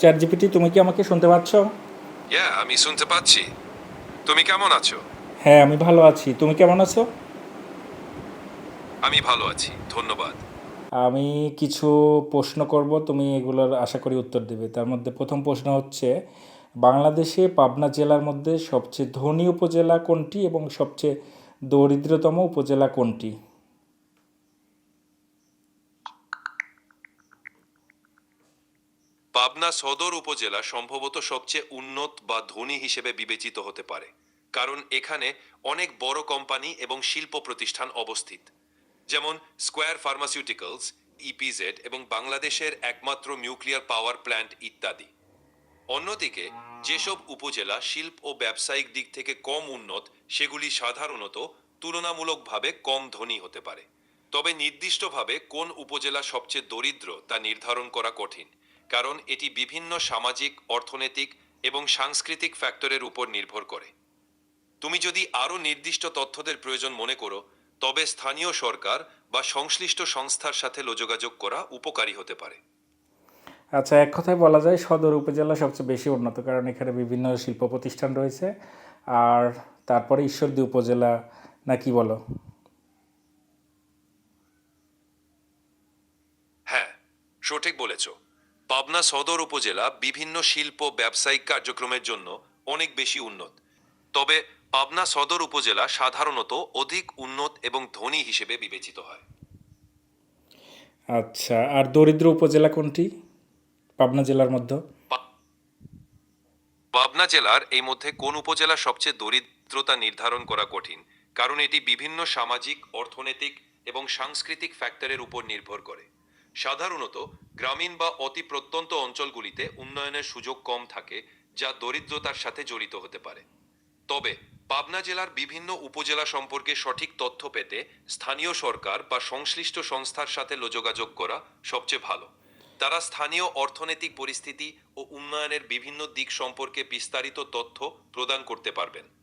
Chat GPT তুমি কি আমাকে শুনতে পাচ্ছ? হ্যাঁ আমি শুনতে পাচ্ছি। তুমি কেমন আছো? হ্যাঁ আমি ভালো আছি। তুমি কেমন আছো? আমি ভালো আছি। ধন্যবাদ। আমি কিছু প্রশ্ন করব তুমি এগুলোর আশা করি উত্তর দেবে। তার মধ্যে প্রথম প্রশ্ন হচ্ছে বাংলাদেশে পাবনা জেলার মধ্যে সবচেয়ে ধনী উপজেলা কোনটি এবং সবচেয়ে দরিদ্রতম উপজেলা কোনটি? পাবনা সদর উপজেলা সম্ভবত সবচেয়ে উন্নত বা ধনী হিসেবে বিবেচিত হতে পারে, কারণ এখানে অনেক বড় কোম্পানি এবং শিল্প প্রতিষ্ঠান অবস্থিত। যেমন স্কোয়ার ফার্মাসিউটিক্যালস ইপিজেড এবং বাংলাদেশের একমাত্র নিউক্লিয়ার পাওয়ার প্ল্যান্ট ইত্যাদি। অন্যদিকে, যেসব উপজেলা শিল্প ও ব্যবসায়িক দিক থেকে কম উন্নত, সেগুলি সাধারণত তুলনামূলকভাবে কম ধনী হতে পারে। তবে নির্দিষ্টভাবে কোন উপজেলা সবচেয়ে দরিদ্র তা নির্ধারণ করা কঠিন। কারণ এটি বিভিন্ন সামাজিক অর্থনৈতিক এবং সাংস্কৃতিক ফ্যাক্টরের উপর নির্ভর করে। তুমি যদি আরও নির্দিষ্ট তথ্যদের প্রয়োজন মনে করো তবে স্থানীয় সরকার বা সংশ্লিষ্ট সংস্থার সাথে যোগাযোগ করা উপকারী হতে পারে। আচ্ছা এক কথায় বলা যায় সদর উপজেলা সবচেয়ে বেশি উন্নত কারণ এখানে বিভিন্ন শিল্প প্রতিষ্ঠান রয়েছে। আর তারপরে ঈশ্বরদী উপজেলা না কি বলো? হ্যাঁ সঠিক বলেছ। পাবনা সদর উপজেলা বিভিন্ন শিল্প ব্যবসায়িক কার্যক্রমের জন্য অনেক বেশি উন্নত। তবে পাবনা সদর উপজেলা সাধারণত অধিক উন্নত এবং ধনী হিসেবে বিবেচিত হয়। আচ্ছা আর দরিদ্র উপজেলা কোনটি? পাবনা জেলার মধ্যে? পাবনা জেলার এই মধ্যে কোন উপজেলা সবচেয়ে দরিদ্রতা নির্ধারণ করা কঠিন? কারণ এটি বিভিন্ন সামাজিক অর্থনৈতিক এবং সাংস্কৃতিক ফ্যাক্টরের উপর নির্ভর করে। সাধারণত গ্রামীণ বা অতি প্রত্যন্ত অঞ্চলগুলিতে উন্নয়নের সুযোগ কম থাকে, যা দরিদ্রতার সাথে জড়িত হতে পারে। তবে পাবনা জেলার বিভিন্ন উপজেলা সম্পর্কে সঠিক তথ্য পেতে স্থানীয় সরকার বা সংশ্লিষ্ট সংস্থার সাথে যোগাযোগ করা সবচেয়ে ভালো। তারা স্থানীয় অর্থনৈতিক পরিস্থিতি ও উন্নয়নের বিভিন্ন দিক সম্পর্কে বিস্তারিত তথ্য প্রদান করতে পারবেন।